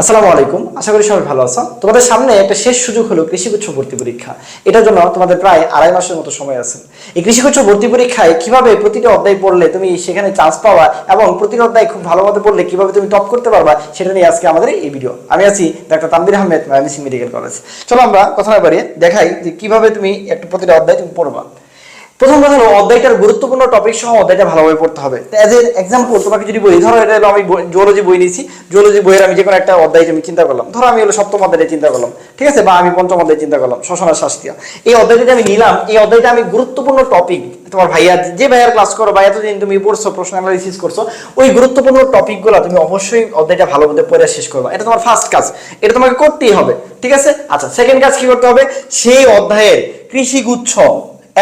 আসসালামু আলাইকুম। আশা করি সবাই ভালো আছো। তোমাদের সামনে একটা শেষ সুযোগ হলো কৃষিগুচ্ছ ভর্তি পরীক্ষা। এটার জন্য তোমাদের প্রায় আড়াই মাসের মতো সময় আছে। এই কৃষিগুচ্ছ ভর্তি পরীক্ষায় কীভাবে প্রতিটা অধ্যায় পড়লে তুমি সেখানে চান্স পাওয়া এবং প্রতিটা অধ্যায় খুব ভালোভাবে পড়লে কীভাবে তুমি টপ করতে পারবা সেটা নিয়ে আজকে আমাদের এই ভিডিও আমি আছি doctor Tanvir Ahmed Mymensingh medical college চলো আমরা কথা না বাড়িয়ে দেখাই যে কীভাবে তুমি একটা প্রতিটা অধ্যায় তুমি পড়বা। প্রথম কথা হলো, অধ্যায়টার গুরুত্বপূর্ণ টপিক সহ অধ্যায়টা ভালোভাবে পড়তে হবে। এজ এ এক্সাম্পল তোমাকে যদি বলি, ধরো এটা আমি জুওলজি বই নিয়েছি। জুওলজি বইয়ের আমি যে কোনো একটা অধ্যায় আমি চিন্তা করলাম, ধরো আমি হলো সপ্তম অধ্যায়টা চিন্তা করলাম, ঠিক আছে? বা আমি পঞ্চম অধ্যায় চিন্তা করলাম শ্বসনের শাস্ত্রীয় এই অধ্যায়টা আমি নিলাম, এই অধ্যায়টা আমি গুরুত্বপূর্ণ টপিক তোমার ভাইয়া, যে ভাইয়ার ক্লাস করো বা এতদিন তুমি পড়ছো, প্রশ্ন অ্যানালিসিস করছ, ওই গুরুত্বপূর্ণ টপিকগুলো তুমি অবশ্যই অধ্যায়টা ভালোভাবে পড়ে শেষ করবা। এটা তোমার ফার্স্ট কাজ, এটা তোমাকে করতেই হবে, ঠিক আছে? আচ্ছা সেকেন্ড কাজ কি করতে হবে? সেই অধ্যায়ের কৃষিগুচ্ছ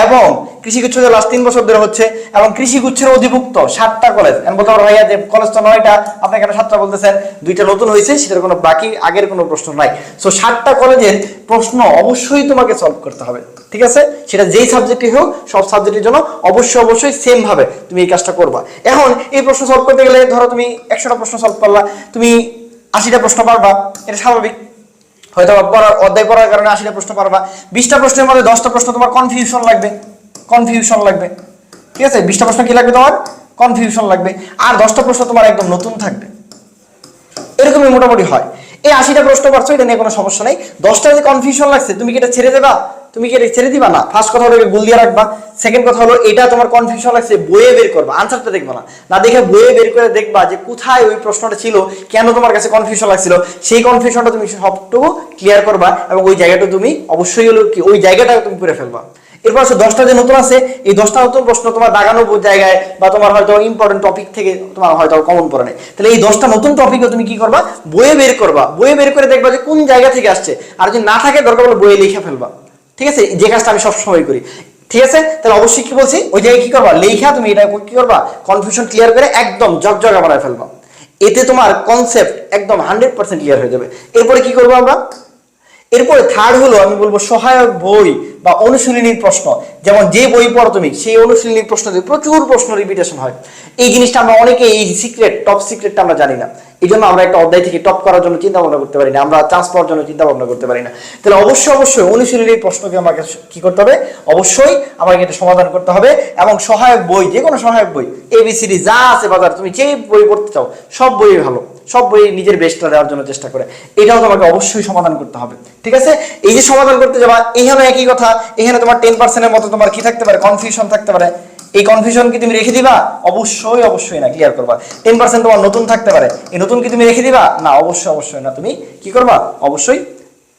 এবং কৃষিগুচ্ছ যে লাস্ট তিন বছর ধরে হচ্ছে এবং কৃষিগুচ্ছের অধিভুক্ত সাতটা কলেজ আমি বলতে পারব যে কলেজ তো নয়টা, আপনি কেন সাতটা বলতেছেন? দুইটা নতুন হয়েছে, সেটার কোনো বাকি আগের কোনো প্রশ্ন নাই। সো সাতটা কলেজের প্রশ্ন অবশ্যই তোমাকে সলভ করতে হবে, ঠিক আছে? সেটা যেই সাবজেক্টই হোক, সব সাবজেক্টের জন্য অবশ্যই অবশ্যই সেম ভাবে তুমি এই কাজটা করবা। এখন এই প্রশ্ন সলভ করতে গেলে ধরো তুমি একশোটা প্রশ্ন সলভ করলা, তুমি আশিটা প্রশ্ন পারবা, এটা স্বাভাবিক। হয়তো অধ্যায় পড়ার কারণে আশিটা প্রশ্ন পারবা, বিশটা প্রশ্নের মধ্যে দশটা প্রশ্ন তোমার কনফিউশন লাগবে। কনফিউশন লাগবে। ঠিক আছে? বিশটা প্রশ্ন কি লাগবে তোমার? কনফিউশন লাগবে। আর দশটা প্রশ্ন তোমার একদম নতুন থাকবে। এরকমই মোটামুটি হয়। এই আশিটা প্রশ্ন পারছ এটা নিয়ে কোনো সমস্যা নেই। দশটা যে কনফিউশন লাগছে, তুমি কি এটা ছেড়ে দেবা? তুমি কি এটা ছেড়ে দিবা? না। ফার্স্ট কথা হলো গুল দিয়ে রাখবা। সেকেন্ড কথা হলো এটা তোমার কনফিউশন লাগছে, বইয়ে বের করবা। আনসারটা দেখবা না। না দেখে বইয়ে বের করে দেখবা যে কোথায় ওই প্রশ্নটা ছিল, কেন তোমার কাছে কনফিউশন লাগছিল। সেই কনফিউশনটা তুমি সবটুকু ক্লিয়ার করবা এবং ওই জায়গাটা তুমি অবশ্যই হলো কি, ওই জায়গাটা তুমি করে ফেলবা। এরপর আছে দশটা যে নতুন আছে, এই দশটা নতুন প্রশ্ন তোমার দাগানো জায়গায় বা তোমার হয়তো ইম্পর্টেন্ট টপিক থেকে তোমার হয়তো কমন পড়ে নেই। তাহলে এই দশটা নতুন টপিকও তুমি কি করবা? বইয়ে বের করবা। বইয়ে বের করে দেখবা যে কোন জায়গা থেকে আসছে। আর যদি না থাকে, দরকার হলে বইয়ে লিখে ফেলবা। ঠিক আছে? যে কাজটা আমি সবসময় করি। ঠিক আছে? তাহলে অবশ্যই কি বলছি? ওই জায়গায় কি করবা? লেখা তুমি এটা কি করবা? কনফিউশন ক্লিয়ার করে একদম জগজগা বানায় ফেলবা। এতে তোমার কনসেপ্ট একদম হান্ড্রেড পার্সেন্ট ক্লিয়ার হয়ে যাবে। এরপরে কি করব আমরা? এরপরে থার্ড হলো আমি বলব সহায়ক বই। বা অনুশীলনীর প্রশ্ন। যেমন যে বই পড়ো তুমি, সেই অনুশীলনীর প্রশ্ন দিয়ে প্রচুর প্রশ্ন রিপিটেশন হয়। এই জিনিসটা আমরা অনেকে এই সিক্রেট টপ সিক্রেটটা আমরা জানি না। এই জন্য আমরা একটা অধ্যায় থেকে টপ করার জন্য চিন্তা ভাবনা করতে পারি না, আমরা চান্স পাওয়ার জন্য চিন্তা ভাবনা করতে পারি না। তাহলে অবশ্যই অবশ্যই অনুশীলনীর প্রশ্নকে আমাকে কি করতে হবে? অবশ্যই আমাকে এটা সমাধান করতে হবে এবং সহায়ক বই যে কোনো সহায়ক বই এবিসিডি যা আছে বাজার, তুমি যে বই পড়তে চাও, সব বই ভালো। সব বই নিজের বেস্টটা দেওয়ার জন্য চেষ্টা করে। এটাও তোমাকে অবশ্যই সমাধান করতে হবে। ঠিক আছে? এই যে সমাধান করতে যাবা এখানে একই কথা। এখানে তোমার টেন পার্সেন্টের মতো তোমার কি থাকতে পারে? কনফিউশন থাকতে পারে। এই কনফিউশন কি তুমি রেখে দিবা? অবশ্যই অবশ্যই না ক্লিয়ার করবা। টেন পার্সেন্ট তোমার নতুন থাকতে পারে। এই নতুন কি তুমি রেখে দিবা? না, অবশ্যই অবশ্যই না। তুমি কি করবা? অবশ্যই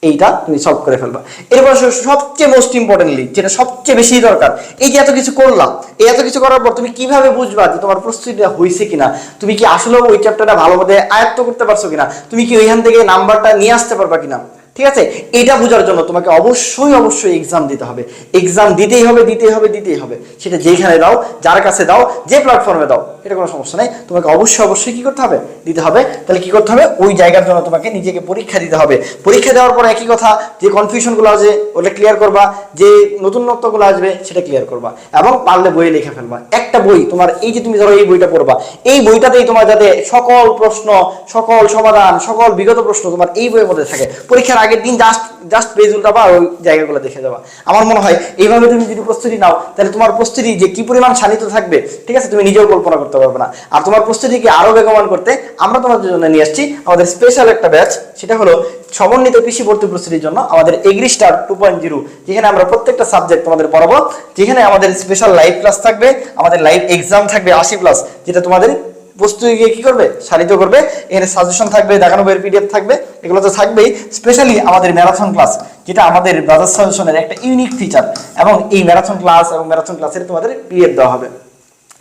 এইটা তুমি সলভ করে ফেলবা। এরপর সবচেয়ে মোস্ট ইম্পর্টেন্টলি যেটা সবচেয়ে বেশি দরকার, এই যে এত কিছু করলাম, এই এত কিছু করার পর তুমি কীভাবে বুঝবা যে তোমার প্রস্তুতিটা হয়েছে কিনা? তুমি কি আসলে ওই চ্যাপ্টারটা ভালোভাবে আয়ত্ত করতে পারছ কিনা? তুমি কি ওইখান থেকে নাম্বারটা নিয়ে আসতে পারবা কিনা? ঠিক আছে? এটা বোঝার জন্য তোমাকে অবশ্যই অবশ্যই এক্সাম দিতে হবে। এক্সাম দিতেই হবে দিতেই হবে দিতেই হবে। সেটা যেখানে দাও, যার কাছে দাও, যে প্ল্যাটফর্মে দাও, এটা কোনো সমস্যা নেই। তোমাকে অবশ্যই অবশ্যই কি করতে হবে? দিতে হবে। তাহলে কি করতে হবে? ওই জায়গার জন্য তোমাকে নিজেকে পরীক্ষা দিতে হবে। পরীক্ষা দেওয়ার পর একই কথা, যে কনফিউশনগুলো আছে, ওটা ক্লিয়ার করবা। যে নতুনত্বগুলো আসবে, সেটা ক্লিয়ার করবা। এবং পারলে বইয়ে লিখে ফেলবা। একটা বই, তোমার এই যে তুমি ধরো এই বইটা পড়বা, এই বইটাতেই তোমার যাতে সকল প্রশ্ন, সকল সমাধান, সকল বিগত প্রশ্ন তোমার এই বইয়ের মধ্যে থাকে। পরীক্ষার আগের দিন জাস্ট জাস্ট পেজ উল্টাবা ওই জায়গাগুলো দেখে যাবা। আমার মনে হয় এইভাবে তুমি যদি প্রস্তুতি নাও, তাহলে তোমার প্রস্তুতি যে কি পরিমাণ শানিত থাকবে, ঠিক আছে, তুমি নিজেও কল্পনা করতে পারবে না। আর তোমার প্রস্তুতিকে আরও বেগবান করতে আমরা তোমাদের জন্য নিয়ে আসছি আমাদের স্পেশাল একটা ব্যাচ সেটা হলো সমন্বিত কৃষি ভর্তি প্রস্তুতির জন্য আমাদের agri star two point zero যেখানে আমরা প্রত্যেকটা সাবজেক্ট তোমাদের পড়াবো। যেখানে আমাদের স্পেশাল লাইভ ক্লাস থাকবে, আমাদের লাইভ এক্সাম থাকবে আশি প্লাস যেটা তোমাদের প্রস্তুতি গিয়ে কি করবে? সারিত করবে। এখানে সাজেশন থাকবে, দেখানো বইয়ের পিডিএফ থাকবে। এগুলো তো থাকবেই স্পেশালি আমাদের ম্যারাথন ক্লাস যেটা আমাদের ব্রাদার সাজেশনের একটা ইউনিক ফিচার এবং এই ম্যারাথন ক্লাস এবং ম্যারাথন ক্লাসের তোমাদের পিডিএফ দেওয়া হবে।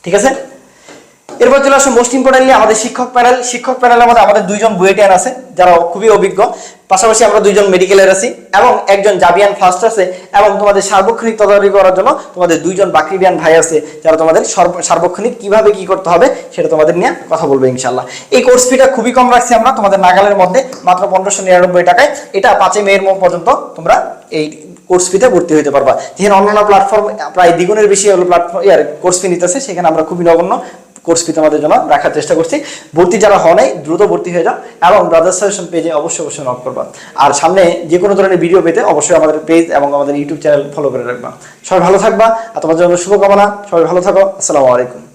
ঠিক আছে? এরপর চলে আসো মোস্ট ইম্পর্টেন্টলি আমাদের শিক্ষক প্যানেল শিক্ষক প্যানেলের মধ্যে আমাদের দুইজন বুয়েটিয়ান আছে, যারা খুবই অভিজ্ঞ। পাশাপাশি আমরা দুইজন মেডিকেলের আছি এবং একজন জাবিয়ান ফার্স্ট আছে এবং তোমাদের সার্বক্ষণিক তদারকি করার জন্য তোমাদের দুইজন বাকরিবিয়ান ভাই আছে, যারা তোমাদের সর্ব- সার্বক্ষণিক কীভাবে কি করতে হবে সেটা তোমাদের নিয়ে কথা বলব ইনশাল্লাহ এই কোর্স ফিটা খুবই কম রাখছি আমরা তোমাদের নাগালের মধ্যে, মাত্র পনেরোশো নিরানব্বই টাকায়। এটা পাঁচই মেয়ের পর্যন্ত তোমরা এই কোর্স ফিতে ভর্তি হতে পারবা। যেখানে অন্যান্য প্ল্যাটফর্ম প্রায় দ্বিগুণের বেশি হলো প্ল্যাটফর্ম ইয়ার কোর্স ফি নিতেছে, সেখানে আমরা খুবই নগণ্য। কোর্স ফি তোমাদের জন্য রাখার চেষ্টা করছি। ভর্তি যারা হয় নাই, দ্রুত ভর্তি হয়ে যাও এবং ব্রাদার্স সাজেশন পেজে অবশ্যই অবশ্যই নক করবা। আর সামনে যে কোনো ধরনের ভিডিও পেতে অবশ্যই আমাদের পেজ এবং আমাদের ইউটিউব চ্যানেল ফলো করে রাখবা। সবাই ভালো থাকবা, আর তোমাদের জন্য শুভকামনা। সবাই ভালো থাকো। আসসালামু আলাইকুম।